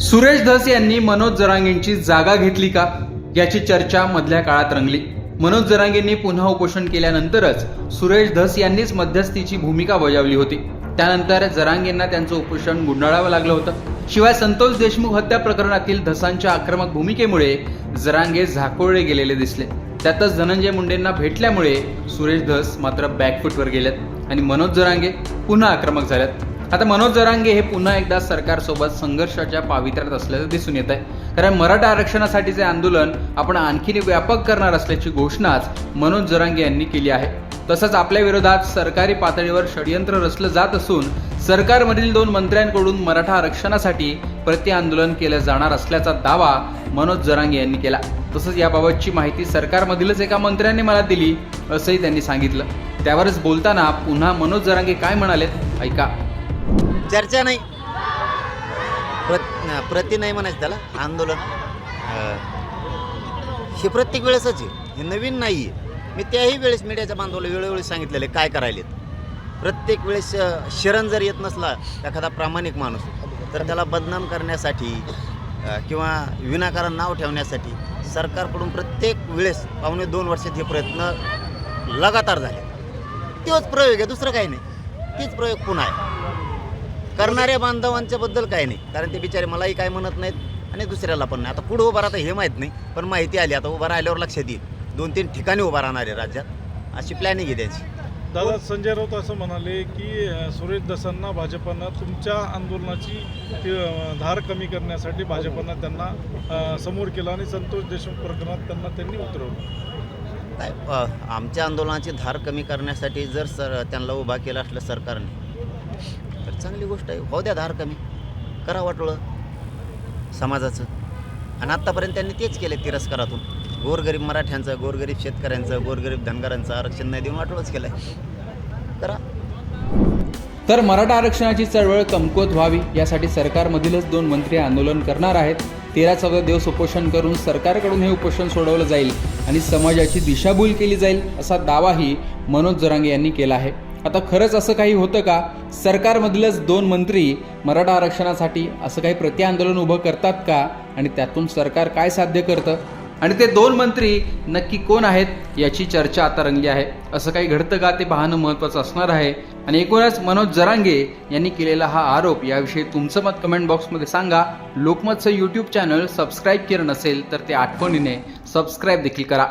सुरेश धस यांनी मनोज जरांगेंची जागा घेतली का? याची चर्चा मधल्या काळात रंगली. मनोज जरांगेंनी पुन्हा उपोषण केल्यानंतरच सुरेश धस यांनीच मध्यस्थीची भूमिका बजावली होती. त्यानंतर जरांगेंना त्यांचं उपोषण गुंडाळावं लागलं होतं. शिवाय संतोष देशमुख हत्या प्रकरणातील धसांच्या आक्रमक भूमिकेमुळे जरांगे झाकोळले गेलेले दिसले. त्यातच धनंजय मुंडेंना भेटल्यामुळे सुरेश धस मात्र बॅकफुटवर गेलेत आणि मनोज जरांगे पुन्हा आक्रमक झाल्यात. आता मनोज जरांगे हे पुन्हा एकदा सरकारसोबत संघर्षाच्या पावित्र्यात असल्याचं दिसून येत आहे कारण मराठा आरक्षणासाठीचे आंदोलन आपण आणखीन व्यापक करणार असल्याची घोषणाच मनोज जरांगे यांनी केली आहे. तसंच आपल्या विरोधात सरकारी पातळीवर षडयंत्र रचलं जात असून सरकारमधील दोन मंत्र्यांकडून मराठा आरक्षणासाठी प्रति आंदोलन केलं जाणार असल्याचा दावा मनोज जरांगे यांनी केला. तसंच याबाबतची माहिती सरकारमधीलच एका मंत्र्यांनी मला दिली असंही त्यांनी सांगितलं. त्यावरच बोलताना पुन्हा मनोज जरांगे काय म्हणालेत ऐका. चर्चा नाही. प्रत प्रति नाही म्हणायचं त्याला. आंदोलन. हे प्रत्येक वेळेसच आहे. हे नवीन नाही आहे. मी त्याही वेळेस मीडियाच्या बांधवाला वेळोवेळी सांगितलेले काय करायलेत. प्रत्येक वेळेस अं, शरण जर येत नसला एखादा प्रामाणिक माणूस तर त्याला बदनाम करण्यासाठी किंवा विनाकारण नाव ठेवण्यासाठी सरकारकडून प्रत्येक वेळेस पावणे दोन वर्षात हे प्रयत्न लगातार झाले. तोच प्रयोग आहे दुसरं काही नाही. तीच प्रयोग पुन्हा आहे. करणाऱ्या बांधवांच्या बद्दल काही नाही. कारण ते बिचारे मलाही काय म्हणत नाहीत आणि दुसऱ्याला पण नाही. आता पुढं उभा राहता हे माहीत नाही पण माहिती आली. आता उभा राहिल्यावर लक्षात येईल. दोन तीन ठिकाणी उभा राहणार आहे राज्यात. अशी प्लॅनिंग आहे त्यांची. दादा संजय राऊत असं म्हणाले की सुरेश दसांना भाजपनं तुमच्या आंदोलनाची धार कमी करण्यासाठी भाजपनं त्यांना समोर केलं आणि संतोष देशमुख प्रकरणात त्यांना त्यांनी उतरवलं. काय आमच्या आंदोलनाची धार कमी करण्यासाठी जर सर त्यांना उभा केलं असलं सरकारने चांगली गोष्ट आहे. हो द्या धार कमी. करा वाटोळं. समाजाचं. आणि आत्तापर्यंत त्यांनी तेच केले तिरस्कारातून. गोरगरीब मराठ्यांचं गोरगरीब शेतकऱ्यांचं गोरगरीब धनगरांचं आरक्षण नाही देऊन वाटोळच केलं आहे करा. तर मराठा आरक्षणाची चळवळ कमकुवत व्हावी यासाठी सरकारमधीलच दोन मंत्री आंदोलन करणार आहेत. तेरा चौदा दिवस उपोषण करून सरकारकडून हे उपोषण सोडवलं जाईल आणि समाजाची दिशाभूल केली जाईल असा दावाही मनोज जरांगे यांनी केला आहे. आता खरंच असं काही होतं का? सरकारमधलंच दोन मंत्री मराठा आरक्षणासाठी असं काही प्रति आंदोलन उभं करतात का? आणि त्यातून सरकार काय साध्य करतं? आणि ते दोन मंत्री नक्की कोण आहेत याची चर्चा आता रंगली आहे. असं काही घडतं का? ते पाहणं महत्त्वाचं असणार आहे. आणि एकूणच मनोज जरांगे यांनी केलेला हा आरोप याविषयी तुमचं मत कमेंट बॉक्समध्ये सांगा. लोकमतचं यूट्यूब चॅनल सबस्क्राईब केलं नसेल तर ते आठवणीने सबस्क्राईब देखील करा.